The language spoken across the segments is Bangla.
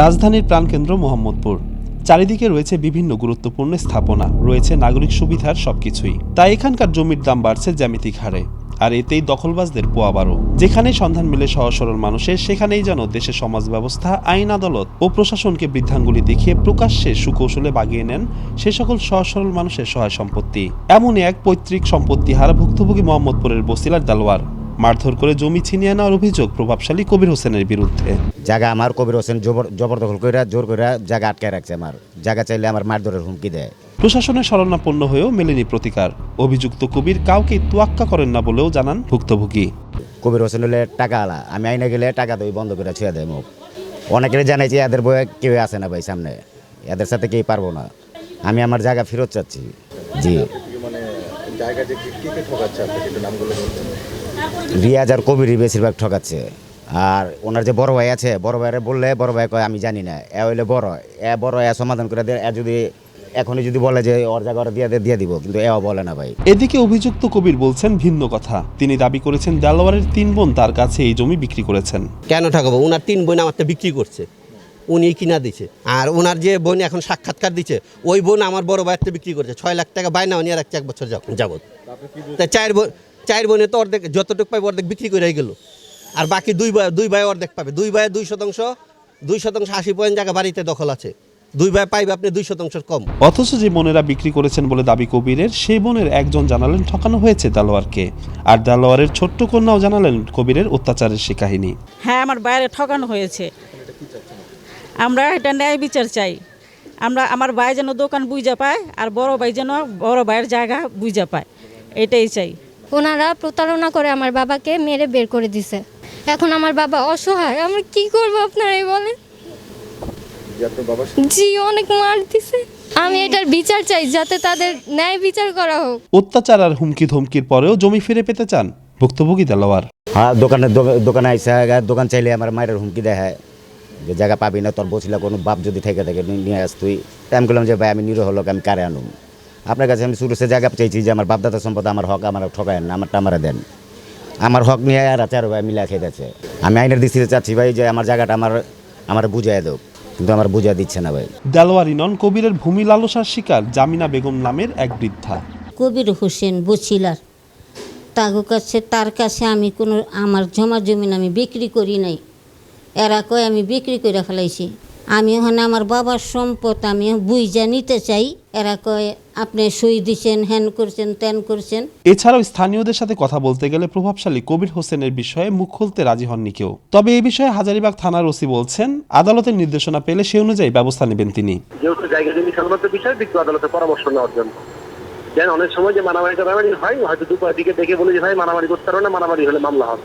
রাজধানীর প্রাণকেন্দ্র মোহাম্মদপুর। চারিদিকে রয়েছে বিভিন্ন গুরুত্বপূর্ণ স্থাপনা, রয়েছে নাগরিক সুবিধার সবকিছুই। তাই এখানকার জমির দাম বাড়ছে জ্যামিতিক হারে, আর এতেই দখলবাজদের পোয়াবারও যেখানেই সন্ধান মিলে সহজ সরল মানুষের, সেখানেই যেন দেশের সমাজ ব্যবস্থা, আইন আদালত ও প্রশাসনকে বৃদ্ধাঙ্গুলি দেখিয়ে প্রকাশ্যে সুকৌশলে বাগিয়ে নেন সে সকল সহজ সরল মানুষের সহায় সম্পত্তি। এমনই এক পৈতৃক সম্পত্তি হারা ভুক্তভোগী মোহাম্মদপুরের বসিলার দালোয়ার। মারধর করে জমি ছিনিয়ে নেওয়ার অভিযোগ প্রভাবশালী কবির হোসেনের বিরুদ্ধে। জায়গা আমার কবির হোসেন জবর জবরদখল করে জোর করে জায়গা আটকায় রাখছে আমার। জায়গা চাইলে আমার মারধরের হুমকি দেয়। প্রশাসনের শরণাপন্ন হয়েও মেলেনি প্রতিকার। অভিযুক্ত কবির কাউকে তোয়াক্কা করেন না বলেও জানান ভুক্তভোগী। কবির হোসেন হলে টাকা আলা আমি আইনে গেলে টাকা দই বন্ধ করে ছুঁয়ে দেয় মুখ অনেকেরই জানাইছি এদের বয়ে কেউ আসে না ভাই সামনে। এদের সাথে কেউ পারব না। আমি আমার জায়গা ফেরত চাচ্ছি। জি। মানে জায়গা যে কি কি ঠকাচ্ছে একটু নামগুলো বলছেন রিয়াজ আর কবিরই বেশিরভাগ ঠকাচ্ছে। আর ওনার যে বড় ভাই আছে বড় ভাইরে বললে বড় ভাই কয় আমি জানি না এ হইলে বড় এ বড় এ সমাধান করে দেয় এ যদি এখনই যদি বলে যে ওর জায়গা ওরা দিয়ে দে দিয়ে দিব। কিন্তু এও বলে না ভাই। এদিকে অভিযুক্ত কবির বলছেন ভিন্ন কথা। তিনি দাবি করেছেন দেলোয়ারের তিন বোন তার কাছে এই জমি বিক্রি করেছেন। কেন ঠকাবো? ওনার তিন বোন আমার তো বিক্রি করছে। উনি কিনা দিছে। আর ওনার যে বোন এখন সাক্ষাৎকার দিচ্ছে ওই বোন আমার বড় ভাইয়ের বিক্রি করছে। ছয় লাখ টাকা বায়না নিয়ে রাখছে এক বছর যাব- যাবত তা চার বোন চার বোনে তো অর্ধেক যতটুকু পাইবে অর্ধেক বিক্রি করে গেল। আর বাকি দুই ভাই দুই ভাই অর্ধেক পাবে। দুই ভাই দুই শতাংশ দুই শতাংশ আশি পয়েন্ট জায়গা বাড়িতে দখল আছে। দুই ভাই পাইবে আপনি দুই শতাংশের কম। অথচ যে বোনেরা বিক্রি করেছেন বলে দাবি কবিরের সেই বোনের একজন জানালেন ঠকানো হয়েছে দেলোয়ারকে। আর দেলোয়ারের ছোট্ট কন্যাও জানালেন কবিরের অত্যাচারের সে কাহিনী। হ্যাঁ আমার বাইরে ঠকানো হয়েছে। আমরা এটা ন্যায় বিচার চাই। আমরা আমার ভাই যেন দোকান বুঝা পায় আর বড় ভাই যেন বড় ভাইয়ের জায়গা বুঝা পায়। এটাই চাই। ওনারা প্রতারণা করে আমার বাবাকে মেরে বের করে দিছে। এখন আমার বাবা অসহায় আমরা কি করব আপনারাই বলেন? জি অনেক মার দিছে। আমি এটার বিচার চাই যাতে তাদের ন্যায় বিচার করা হোক। অত্যাচার আর হুমকি ধমকির পরেও জমি ফিরে পেতে চান ভুক্তভোগী দেলোয়ার হ্যাঁ দোকানে দোকা- দোকানে আইসা দোকান চাইলে আমার মায়ের হুমকি দেয় যে জায়গা পাবি না তোর বসিলা কোনো বাপ যদি থেকে থাকে নি- নিয়ে আস তুই। তাই আমি বললাম যে ভাই আমি নিরহ লোক আমি কারে আনুম? আপনার কাছে আমি শুরু সে জায়গা চাইছি যে আমার বাপদাদা সম্পদ আমার হক আমার ঠকায় না আমারটা আমারে দেন। আমার হক নিয়ে আর চার ভাই মিলা খেতেছে আমি আইনের দৃষ্টিতে চাচ্ছি ভাই যে আমার জায়গাটা আমার আমার বুঝাই দেব কিন্তু আমার বুঝা দিচ্ছে না ভাই। দেলোয়ারি নন কবিরের ভূমি লালসার শিকার জামিনা বেগম নামের এক বৃদ্ধা। কবির হোসেন বছিলার। তাগো কাছে তার কাছে আমি কোনো আমার জমা জমিন আমি বিক্রি করি নাই। এরা কয় আমি বিক্রি করে ফেলাইছি। আমি ওখানে আমার বাবার সম্পদ আমি বুঝা নিতে চাই। এরা কয় আপনি সই দিছেন হ্যান করছেন ত্যান করছেন। এছাড়াও স্থানীয়দের সাথে কথা বলতে গেলে প্রভাবশালী কবির হোসেনের বিষয়ে মুখ খুলতে রাজি হননি কেউ। তবে এই বিষয়ে হাজারিবাগ থানার ওসি বলছেন আদালতের নির্দেশনা পেলে সে অনুযায়ী ব্যবস্থা নেবেন তিনি। যেহেতু জায়গা জমি সংক্রান্ত বিষয়ে বিজ্ঞ আদালতে পরামর্শ নেওয়ার জন্য। যেন অনেক সময় যে মারামারি টারামারি হয় হয়তো দুপুর দিকে দেখে বলে যে ভাই মারামারি করতে পারো না মারামারি হলে মামলা হবে।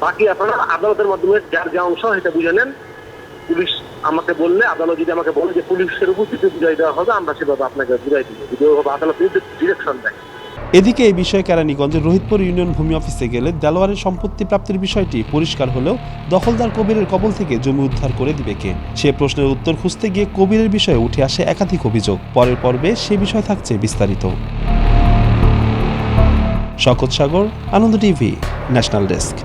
বাকি আপনারা আদালতের মাধ্যমে যার যা অংশ সেটা বুঝে নেন। পুলিশ আমাকে বললে, আদালত যদি আমাকে বলে যে পুলিশের উপস্থিতি বুঝাই দেওয়া হবে, আমরা সেভাবে আপনাকে বুঝাই দিব। যদি আদালত ডিরেকশন দেয়। এদিকে এই বিষয়ে কেরানীগঞ্জের রোহিতপুর ইউনিয়ন ভূমি অফিসে গেলে দেলোয়ারের সম্পত্তি প্রাপ্তির বিষয়টি পরিষ্কার হলেও দখলদার কবিরের কবল থেকে জমি উদ্ধার করে দিবে কে? সে প্রশ্নের উত্তর খুঁজতে গিয়ে কবিরের বিষয়ে উঠে আসে একাধিক অভিযোগ। পরের পর্বে সে বিষয় থাকছে বিস্তারিত। শকত Sagar, Ananda TV, national desk.